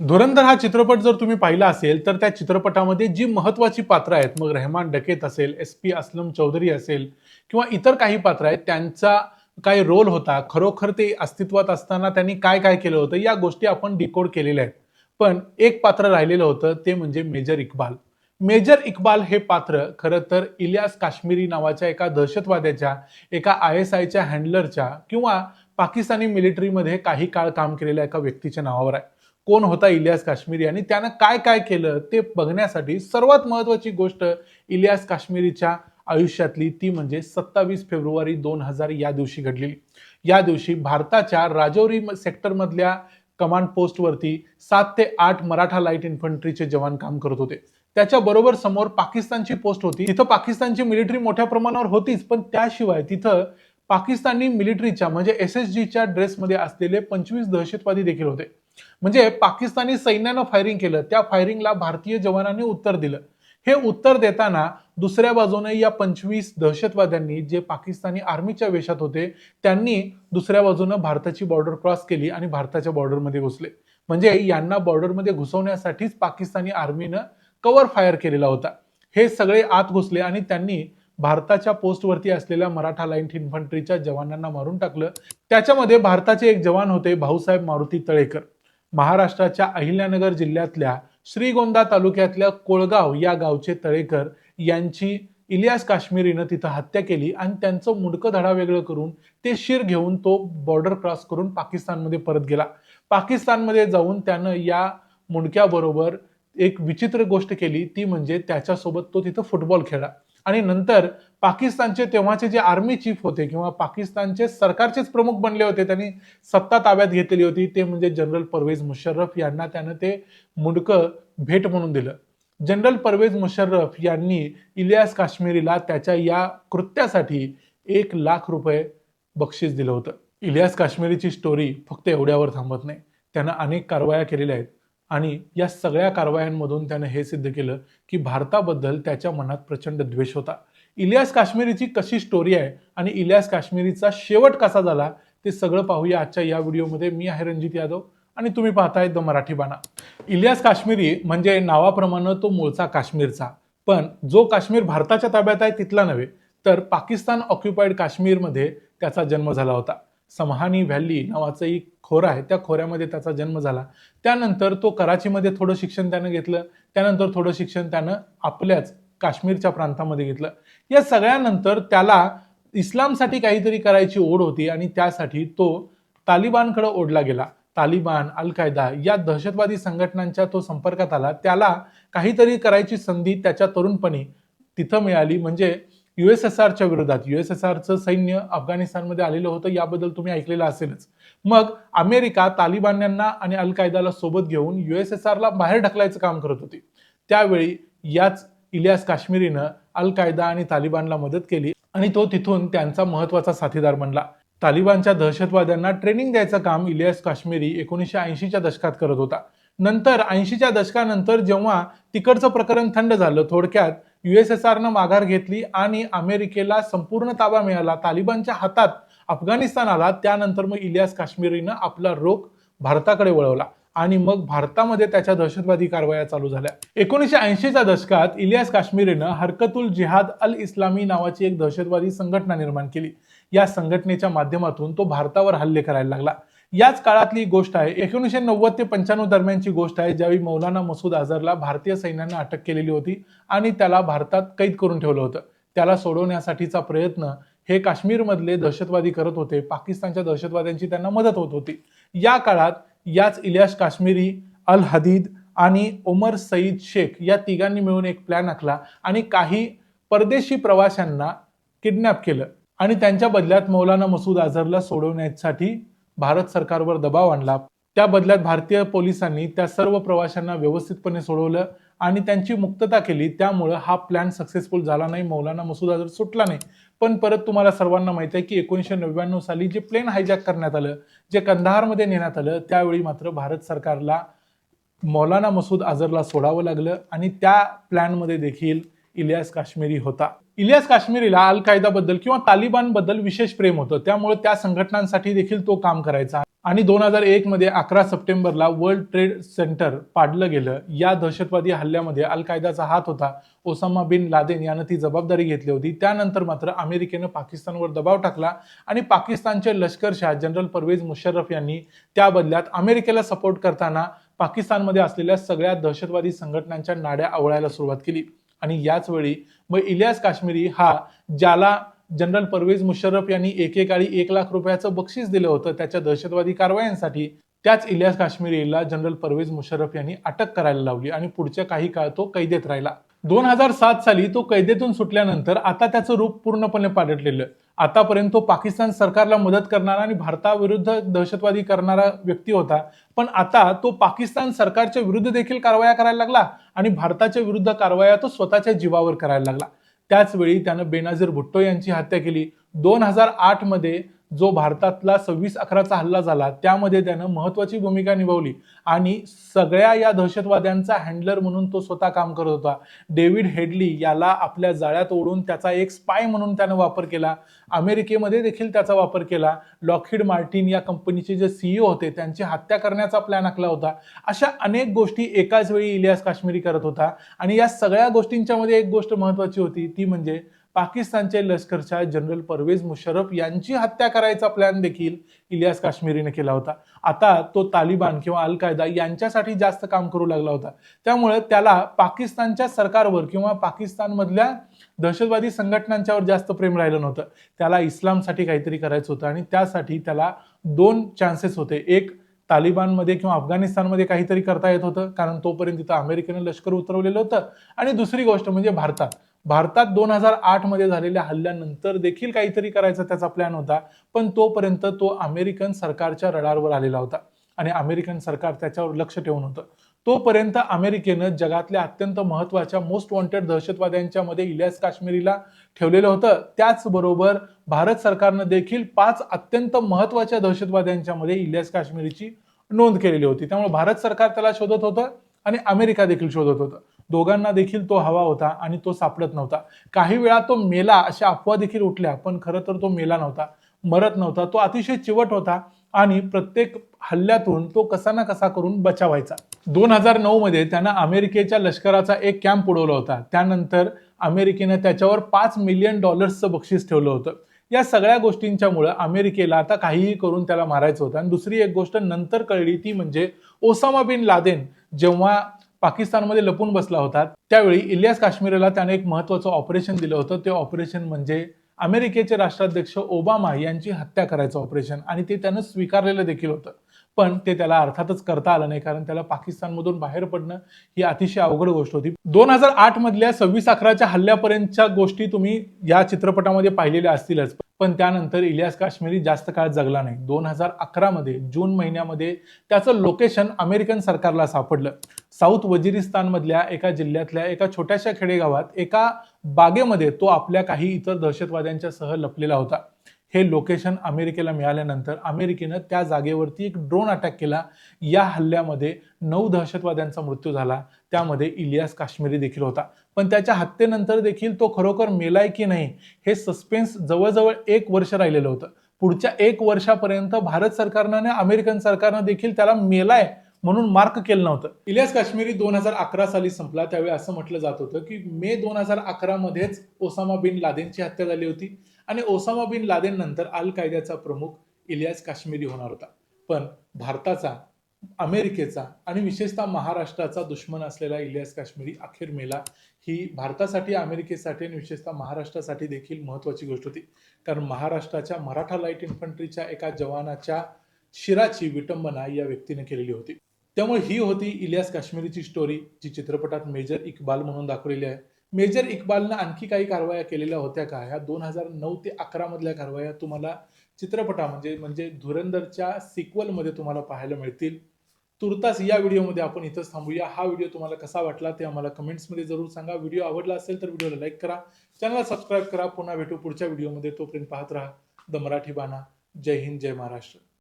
धुरंधर हा चित्रपट जर तुम्ही पाहिला असेल तर त्या चित्रपटामध्ये जी महत्वाची पात्र आहेत मग रहमान डकेत असेल एस पी असलम चौधरी असेल किंवा इतर काही पात्र आहेत त्यांचा काय रोल होता खरोखर ते अस्तित्वात असताना त्यांनी काय काय केलं होतं या गोष्टी आपण डिकोड केलेल्या आहेत. पण एक पात्र राहिलेलं होतं ते म्हणजे मेजर इक्बाल. मेजर इक्बाल हे पात्र खरं तर इलियास काश्मीरी नावाच्या एका दहशतवाद्याच्या एका आय एस आयच्या हँडलरच्या किंवा पाकिस्तानी मिलिटरीमध्ये काही काळ काम केलेल्या एका व्यक्तीच्या नावावर आहे. कोण होता इलियास काश्मीरी आणि त्यानं काय काय केलं ते बघण्यासाठी सर्वात महत्वाची गोष्ट इलियास काश्मीरीच्या आयुष्यातली ती म्हणजे सत्तावीस फेब्रुवारी दोन हजार या दिवशी घडलेली. या दिवशी भारताच्या राजौरी सेक्टरमधल्या कमांड पोस्टवरती सात ते आठ मराठा लाइट इन्फंट्रीचे जवान काम करत होते. त्याच्या बरोबर समोर पाकिस्तानची पोस्ट होती. तिथं पाकिस्तानची मिलिटरी मोठ्या प्रमाणावर होतीच पण त्याशिवाय तिथं पाकिस्तानी मिलिटरीच्या म्हणजे एस एस जीच्या ड्रेसमध्ये असलेले पंचवीस दहशतवादी देखील होते. म्हणजे पाकिस्तानी सैन्यानं फायरिंग केलं. त्या फायरिंगला भारतीय जवानांनी उत्तर दिलं. हे उत्तर देताना दुसऱ्या बाजूने या पंचवीस दहशतवाद्यांनी जे पाकिस्तानी आर्मीच्या वेशात होते त्यांनी दुसऱ्या बाजूनं भारताची बॉर्डर क्रॉस केली आणि भारताच्या बॉर्डरमध्ये घुसले. म्हणजे यांना बॉर्डरमध्ये घुसवण्यासाठीच पाकिस्तानी आर्मीनं कव्हर फायर केलेला होता. हे सगळे आत घुसले आणि त्यांनी भारताच्या पोस्टवरती असलेल्या मराठा लाईन इन्फंट्रीच्या जवानांना मारून टाकलं. त्याच्यामध्ये भारताचे एक जवान होते भाऊसाहेब मारुती तळेकर. महाराष्ट्राच्या अहिल्यानगर जिल्ह्यातल्या श्रीगोंदा तालुक्यातल्या कोळगाव या गावचे तळेकर यांची इलियास काश्मीरीनं तिथं हत्या केली आणि त्यांचं मुंडकं धडा वेगळं करून ते शिर घेऊन तो बॉर्डर क्रॉस करून पाकिस्तानमध्ये परत गेला. पाकिस्तानमध्ये जाऊन त्यानं या मुंडक्याबरोबर एक विचित्र गोष्ट केली ती म्हणजे त्याच्यासोबत तो तिथं फुटबॉल खेळला. आणि नंतर पाकिस्तानचे तेव्हाचे जे आर्मी चीफ होते किंवा पाकिस्तानचे सरकारचेच प्रमुख बनले होते त्यांनी सत्ता ताब्यात घेतलेली होती. ते म्हणजे जनरल परवेज मुशर्रफ यांना त्यानं ते मुंडकं भेट म्हणून दिलं. जनरल परवेज मुशर्रफ यांनी इलियास काश्मीरीला त्याच्या या कृत्यासाठी एक लाख रुपये बक्षीस दिलं होतं. इलियास काश्मीरीची स्टोरी फक्त एवढ्यावर थांबत नाही. त्यानं अनेक कारवाया केलेल्या आहेत. आणि या सगळ्या कारवायांमधून त्यानं हे सिद्ध केलं की भारताबद्दल त्याच्या मनात प्रचंड द्वेष होता. इलियास काश्मीरीची कशी स्टोरी आहे आणि इलियास काश्मीरीचा शेवट कसा झाला ते सगळं पाहूया आजच्या या व्हिडिओमध्ये. मी आहे रणजित यादव आणि तुम्ही पाहताय द मराठी बाणा. इलियास काश्मीरी म्हणजे नावाप्रमाणे तो मूळचा काश्मीरचा. पण जो काश्मीर भारताच्या ताब्यात आहे तिथला नव्हे तर पाकिस्तान ऑक्युपाईड काश्मीरमध्ये त्याचा जन्म झाला होता. समहानी व्हॅली नावाचं एक खोरा आहे त्या खोऱ्यामध्ये त्याचा जन्म झाला. त्यानंतर तो कराचीमध्ये थोडं शिक्षण त्यानं घेतलं. त्यानंतर थोडं शिक्षण त्यानं आपल्याच काश्मीरच्या प्रांतामध्ये घेतलं. या सगळ्यानंतर त्याला इस्लामसाठी काहीतरी करायची ओढ होती आणि त्यासाठी तो तालिबानकडे ओढला गेला. तालिबान अल कायदा या दहशतवादी संघटनांच्या तो संपर्कात आला. त्याला काहीतरी करायची संधी त्याच्या तरुणपणी तिथं मिळाली. म्हणजे युएसएसआरच्या विरोधात युएसएसआरचं सैन्य अफगाणिस्तानमध्ये आलेलं होतं याबद्दल तुम्ही ऐकलेलं असेलच. मग अमेरिका तालिबान्यांना आणि अल कायदाला सोबत घेऊन युएसएसआरला बाहेर ढकलायचं काम करत होती. त्यावेळी याच इलियास काश्मीरीनं अल कायदा आणि तालिबानला मदत केली आणि तो तिथून त्यांचा महत्त्वाचा साथीदार बनला. तालिबानच्या दहशतवाद्यांना ट्रेनिंग द्यायचं काम इलियास काश्मीरी एकोणीसशे ऐंशीच्या दशकात करत होता. नंतर ऐंशीच्या दशकानंतर जेव्हा तिकडचं प्रकरण थंड झालं थोडक्यात युएसएसआरनं माघार घेतली आणि अमेरिकेला संपूर्ण ताबा मिळाला. तालिबानच्या हातात अफगाणिस्तान आला. त्यानंतर मग इलियास काश्मीरीनं आपला रोख भारताकडे वळवला आणि मग भारतामध्ये त्याच्या दहशतवादी कारवाया चालू झाल्या. एकोणीसशे ऐंशीच्या दशकात इलियास काश्मीरीनं हरकतुल जिहाद अल इस्लामी नावाची एक दहशतवादी संघटना निर्माण केली. या संघटनेच्या माध्यमातून तो भारतावर हल्ले करायला लागला. याच काळातली गोष्ट आहे. एकोणीसशे नव्वद ते पंच्याण्णव दरम्यानची गोष्ट आहे ज्यावेळी मौलाना मसूद अझरला भारतीय सैन्यानं अटक केलेली होती आणि त्याला भारतात कैद करून ठेवलं होतं. त्याला सोडवण्यासाठीचा प्रयत्न हे काश्मीरमधले दहशतवादी करत होते. पाकिस्तानच्या दहशतवाद्यांची त्यांना मदत होत होती. या काळात याच इलियास काश्मीरी अल हदीद आणि ओमर सईद शेख या तिघांनी मिळून एक प्लॅन आखला आणि काही परदेशी प्रवाशांना किडनॅप केलं आणि त्यांच्या बदल्यात मौलाना मसूद अझरला सोडवण्यासाठी भारत सरकारवर दबाव आणला. त्या बदल्यात भारतीय पोलिसांनी त्या सर्व प्रवाशांना व्यवस्थितपणे सोडवलं आणि त्यांची मुक्तता केली. त्यामुळं हा प्लॅन सक्सेसफुल झाला नाही. मौलाना मसूद अजहर सुटला नाही. पण परत तुम्हाला सर्वांना माहिती आहे की एकोणीसशे नव्याण्णव साली जे प्लेन हायजॅक करण्यात आलं जे कंधारमध्ये नेण्यात आलं त्यावेळी मात्र भारत सरकारला मौलाना मसूद अझरला सोडावं लागलं आणि त्या प्लॅनमध्ये देखील इलियास काश्मीरी होता. इलियास काश्मीरीला अल कायदाबद्दल किंवा तालिबानबद्दल विशेष प्रेम होतं. त्यामुळे त्या संघटनांसाठी देखील तो काम करायचा. आणि दोन हजार एक मध्ये अकरा सप्टेंबरला वर्ल्ड ट्रेड सेंटर पाडलं गेलं. या दहशतवादी हल्ल्यामध्ये अल कायदाचा हात होता. ओसामा बिन लादेन यानं ती जबाबदारी घेतली होती. त्यानंतर मात्र अमेरिकेनं पाकिस्तानवर दबाव टाकला आणि पाकिस्तानचे लष्करशाह जनरल परवेज मुशर्रफ यांनी त्या बदल्यात अमेरिकेला सपोर्ट करताना पाकिस्तानमध्ये असलेल्या सगळ्या दहशतवादी संघटनांच्या नाड्या आवळायला सुरुवात केली. आणि याच वेळी मग इलियास काश्मीरी हा ज्याला जनरल परवेज मुशर्रफ यांनी एकेकाळी एक लाख रुपयाचं बक्षीस दिलं होतं त्याच्या दहशतवादी कारवायांसाठी त्याच इलियास काश्मीरीला जनरल परवेज मुशर्रफ यांनी अटक करायला लावली आणि पुढच्या काही काळ तो कैदेत राहिला. दोन हजार सात साली तो कैदेतून सुटल्यानंतर आता त्याचं रूप पूर्णपणे पालटलेलं. आतापर्यंत तो पाकिस्तान सरकारला मदत करणारा आणि भारताविरुद्ध दहशतवादी करणारा व्यक्ती होता. पण आता तो पाकिस्तान सरकारच्या विरुद्ध देखील कारवाया करायला लागला आणि भारताच्या विरुद्ध कारवाया तो स्वतःच्या जीवावर करायला लागला. त्याचवेळी त्यानं बेनाझीर भुट्टो यांची हत्या केली. दोन हजार आठमध्ये जो भारतातला सव्वीस अकराचा हल्ला झाला त्यामध्ये त्यानं महत्वाची भूमिका निभावली. आणि सगळ्या या दहशतवाद्यांचा हँडलर म्हणून तो स्वतः काम करत होता. डेव्हिड हेडली याला आपल्या जाळ्यात ओढून त्याचा एक स्पाय म्हणून त्यानं वापर केला. अमेरिकेमध्ये देखील त्याचा वापर केला. लॉकहीड मार्टिन या कंपनीचे जे सीईओ होते त्यांची हत्या करण्याचा प्लॅन आखला होता. अशा अनेक गोष्टी एकाच वेळी इलियास काश्मीरी करत होता. आणि या सगळ्या गोष्टींच्या मध्ये एक गोष्ट महत्वाची होती ती म्हणजे पाकिस्तानचे लष्करच्या जनरल परवेज मुशर्रफ यांची हत्या करायचा प्लॅन देखील इलियास काश्मीरीने केला होता. आता तो तालिबान किंवा अल कायदा यांच्यासाठी जास्त काम करू लागला होता. त्यामुळे त्याला पाकिस्तानच्या सरकारवर किंवा पाकिस्तानमधल्या दहशतवादी संघटनांच्यावर जास्त प्रेम राहिलं नव्हतं. त्याला इस्लामसाठी काहीतरी करायचं होतं आणि त्यासाठी त्याला दोन चान्सेस होते. एक तालिबानमध्ये किंवा अफगाणिस्तानमध्ये काहीतरी करता येत होतं कारण तोपर्यंत तिथं अमेरिकेनं लष्कर उतरवलेलं होतं. आणि दुसरी गोष्ट म्हणजे भारतात. भारतात दोन हजार आठमध्ये झालेल्या हल्ल्यानंतर देखील काहीतरी करायचा त्याचा प्लॅन होता. पण तोपर्यंत तो अमेरिकन सरकारच्या रडारवर आलेला होता. आणि अमेरिकन सरकार त्याच्यावर लक्ष ठेवून होतं. तोपर्यंत अमेरिकेनं जगातल्या अत्यंत महत्त्वाच्या मोस्ट वॉन्टेड दहशतवाद्यांच्या मध्ये इलियास काश्मीरीला ठेवलेलं होतं. त्याचबरोबर भारत सरकारनं देखील पाच अत्यंत महत्त्वाच्या दहशतवाद्यांच्या मध्ये इलियास काश्मीरीची नोंद केलेली होती. त्यामुळे भारत सरकार त्याला शोधत होतं. आणि अमेरिका देखील शोधत होतं. दोघांना देखील तो हवा होता आणि तो सापडत नव्हता. काही वेळा तो मेला अशा अफवा देखील उठल्या पण खरं तर तो मेला नव्हता. मरत नव्हता. तो अतिशय चिवट होता आणि प्रत्येक हल्ल्यातून तो कसा ना कसा करून बचावायचा. दोन हजार नऊ मध्ये त्यानं अमेरिकेच्या लष्कराचा एक कॅम्प उडवला होता. त्यानंतर अमेरिकेनं त्याच्यावर पाच मिलियन डॉलर्सचं बक्षीस ठेवलं होतं. या सगळ्या गोष्टींच्यामुळं अमेरिकेला आता काहीही करून त्याला मारायचं होतं. आणि दुसरी एक गोष्ट नंतर कळली ती म्हणजे ओसामा बिन लादेन जेव्हा पाकिस्तानमध्ये लपून बसला होता त्यावेळी इलियास काश्मीरला त्याने एक महत्वाचं ऑपरेशन दिलं होतं. ते ऑपरेशन म्हणजे अमेरिकेचे राष्ट्राध्यक्ष ओबामा यांची हत्या करायचं ऑपरेशन. आणि ते त्यानं स्वीकारलेलं देखील होतं. पण ते त्याला अर्थातच करता आलं नाही कारण त्याला पाकिस्तानमधून बाहेर पडणं ही अतिशय अवघड गोष्ट होती. दोन हजार आठ मधल्या सव्वीस अकराच्या हल्ल्यापर्यंतच्या गोष्टी तुम्ही या चित्रपटामध्ये पाहिलेल्या असतीलच. पण त्यानंतर इलियास काश्मीरी जास्त काळ जगला नाही. दोन हजार अकरामध्ये जून महिन्यामध्ये त्याचं लोकेशन अमेरिकन सरकारला सापडलं. साऊथ वजिरिस्तानमधल्या एका जिल्ह्यातल्या एका छोट्याशा खेडेगावात एका बागेमध्ये तो आपल्या काही इतर दहशतवाद्यांच्या सह लपलेला होता. हे लोकेशन अमेरिकेला मिळाल्यानंतर अमेरिकेनं त्या जागेवरती एक ड्रोन अटॅक केला. या हल्ल्यामध्ये नऊ दहशतवाद्यांचा मृत्यू झाला. त्यामध्ये इलियास काश्मीरी देखील होता. पण त्याच्या हत्येनंतर देखील तो खरोखर मेलाय की नाही हे सस्पेन्स जवळजवळ एक वर्ष राहिलेलं होतं. पुढच्या एक वर्षापर्यंत भारत सरकारनं आणि अमेरिकन सरकारनं देखील त्याला मेलाय म्हणून मार्क केलं नव्हतं. इलियास काश्मीरी दोन हजार अकरा साली संपला त्यावेळी असं म्हटलं जात होतं की मे दोन हजार अकरा मध्येच ओसामा बिन लादेनची हत्या झाली होती आणि ओसामा बिन लादेन नंतर अल कायद्याचा प्रमुख इलियास काश्मीरी होणार होता. पण भारताचा अमेरिकेचा आणि विशेषतः महाराष्ट्राचा दुश्मन असलेला इलियास काश्मीरी अखेर मेला ही भारतासाठी अमेरिकेसाठी आणि विशेषतः महाराष्ट्रासाठी देखील महत्त्वाची गोष्ट होती. कारण महाराष्ट्राच्या मराठा लाइट इन्फंट्रीच्या एका जवानाच्या शिराची विटंबना या व्यक्तीने केलेली होती. त्यामुळे ही होती इलियास काश्मीरीची स्टोरी जी चित्रपटात मेजर इक्बाल म्हणून दाखवलेली आहे. मेजर इक्बालनं आणखी काही कारवाया केलेल्या होत्या का? ह्या दोन हजार नऊ ते अकरा मधल्या कारवाया तुम्हाला चित्रपटा म्हणजे म्हणजे धुरंदरच्या सिक्वलमध्ये तुम्हाला पाहायला मिळतील. तुर्तास या व्हिडिओमध्ये आपण इथंच थांबूया. हा व्हिडिओ तुम्हाला कसा वाटला ते आम्हाला कमेंट्समध्ये जरूर सांगा. व्हिडिओ आवडला असेल तर व्हिडिओला लाईक करा. चॅनलला सबस्क्राईब करा. पुन्हा भेटू पुढच्या व्हिडिओमध्ये. तोपर्यंत पाहत राहा. द मराठी बाणा. जय हिंद जय महाराष्ट्र.